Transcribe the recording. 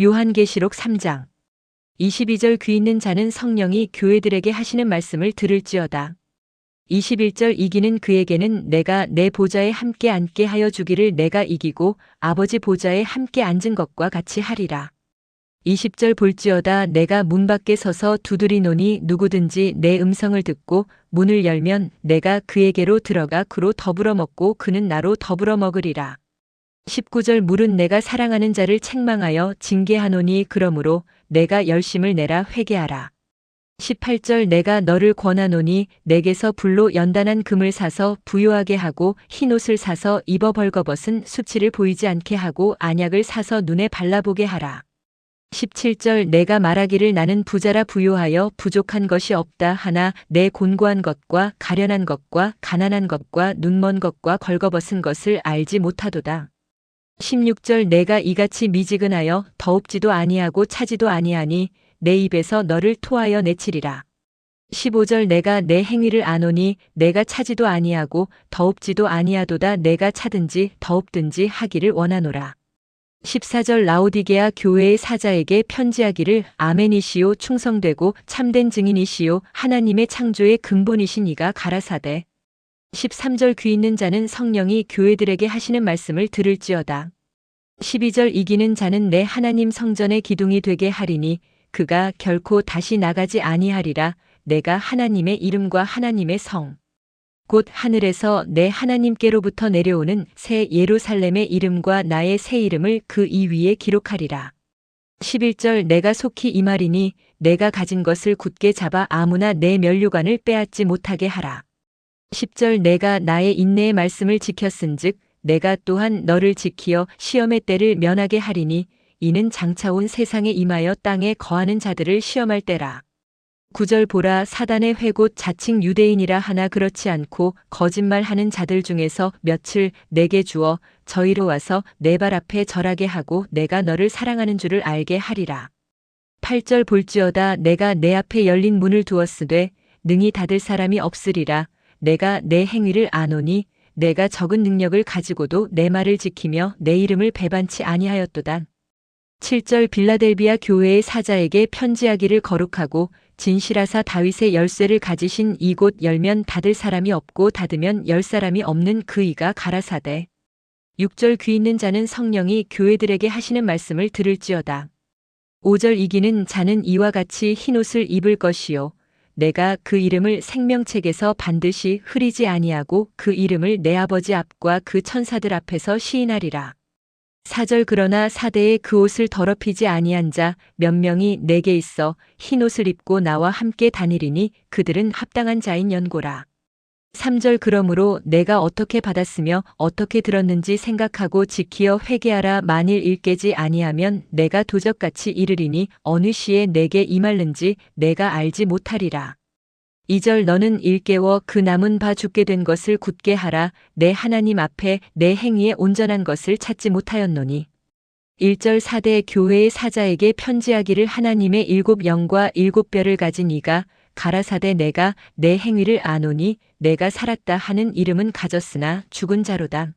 요한계시록 3장 22절 귀 있는 자는 성령이 교회들에게 하시는 말씀을 들을지어다. 21절 이기는 그에게는 내가 내 보좌에 함께 앉게 하여 주기를 내가 이기고 아버지 보좌에 함께 앉은 것과 같이 하리라. 20절 볼지어다 내가 문 밖에 서서 두드리노니 누구든지 내 음성을 듣고 문을 열면 내가 그에게로 들어가 그로 더불어 먹고 그는 나로 더불어 먹으리라. 19절 물은 내가 사랑하는 자를 책망하여 징계하노니 그러므로 내가 열심을 내라 회개하라. 18절 내가 너를 권하노니 내게서 불로 연단한 금을 사서 부요하게 하고 흰옷을 사서 입어 벌거벗은 수치를 보이지 않게 하고 안약을 사서 눈에 발라보게 하라. 17절 내가 말하기를 나는 부자라 부요하여 부족한 것이 없다 하나 내 곤고한 것과 가련한 것과 가난한 것과 눈먼 것과 걸거벗은 것을 알지 못하도다. 16절 내가 이같이 미지근하여 더웁지도 아니하고 차지도 아니하니 내 입에서 너를 토하여 내치리라. 15절 내가 내 행위를 아노니 내가 차지도 아니하고 더웁지도 아니하도다 내가 차든지 더웁든지 하기를 원하노라. 14절 라오디게아 교회의 사자에게 편지하기를 아멘이시오 충성되고 참된 증인이시오 하나님의 창조의 근본이신 이가 가라사대 13절 귀 있는 자는 성령이 교회들에게 하시는 말씀을 들을지어다. 12절 이기는 자는 내 하나님 성전의 기둥이 되게 하리니 그가 결코 다시 나가지 아니하리라 내가 하나님의 이름과 하나님의 성. 곧 하늘에서 내 하나님께로부터 내려오는 새 예루살렘의 이름과 나의 새 이름을 그 이 위에 기록하리라. 11절 내가 속히 이 말이니 내가 가진 것을 굳게 잡아 아무나 내 면류관을 빼앗지 못하게 하라. 10절 내가 나의 인내의 말씀을 지켰은즉 내가 또한 너를 지키어 시험의 때를 면하게 하리니 이는 장차 온 세상에 임하여 땅에 거하는 자들을 시험할 때라. 9절 보라 사단의 회곧 자칭 유대인이라 하나 그렇지 않고 거짓말하는 자들 중에서 며칠 내게 주어 저희로 와서 내 발 앞에 절하게 하고 내가 너를 사랑하는 줄을 알게 하리라. 8절 볼지어다 내가 내 앞에 열린 문을 두었으되 능히 닫을 사람이 없으리라. 내가 내 행위를 아노니 내가 적은 능력을 가지고도 내 말을 지키며 내 이름을 배반치 아니하였도다. 7절 빌라델비아 교회의 사자에게 편지하기를 거룩하고 진실하사 다윗의 열쇠를 가지신 이곳 열면 닫을 사람이 없고 닫으면 열 사람이 없는 그 이가 가라사대. 6절 귀 있는 자는 성령이 교회들에게 하시는 말씀을 들을지어다. 5절 이기는 자는 이와 같이 흰 옷을 입을 것이요. 내가 그 이름을 생명책에서 반드시 흐리지 아니하고 그 이름을 내 아버지 앞과 그 천사들 앞에서 시인하리라. 사절 그러나 사대에 그 옷을 더럽히지 아니한 자 몇 명이 내게 있어 흰 옷을 입고 나와 함께 다니리니 그들은 합당한 자인 연고라. 3절 그러므로 내가 어떻게 받았으며 어떻게 들었는지 생각하고 지키어 회개하라 만일 일깨지 아니하면 내가 도적같이 이르리니 어느 시에 내게 임할는지 내가 알지 못하리라. 2절 너는 일깨워 그 남은 바 죽게 된 것을 굳게 하라 내 하나님 앞에 내 행위에 온전한 것을 찾지 못하였노니 1절 사대 교회의 사자에게 편지하기를 하나님의 일곱 영과 일곱 뼈를 가진 이가 가라사대 내가 내 행위를 아노니 내가 살았다 하는 이름은 가졌으나 죽은 자로다.